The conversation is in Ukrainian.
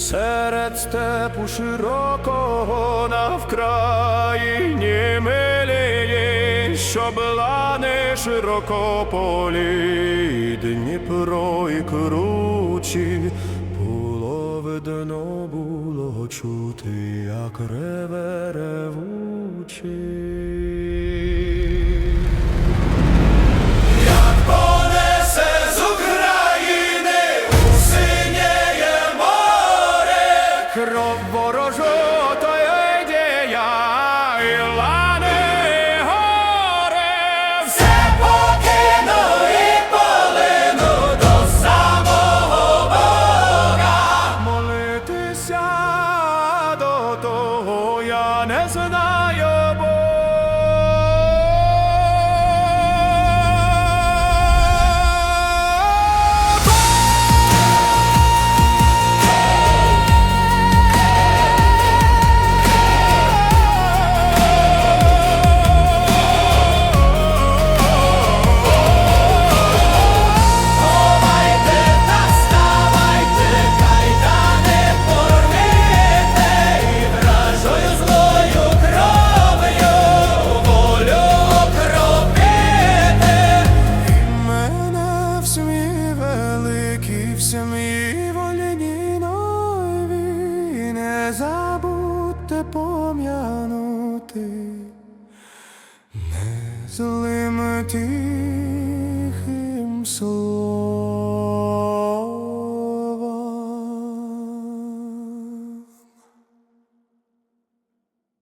Серед степу широкого навкраїні милії, що блани широкополі, Дніпро і кручі, було видно, було чути, як реве ревучий. Кров ворожу, то ідея, і лани горе, все покину і полину до самого Бога. Молитися до того я не знаю забудьте пом'янути. Не злим тихим словом.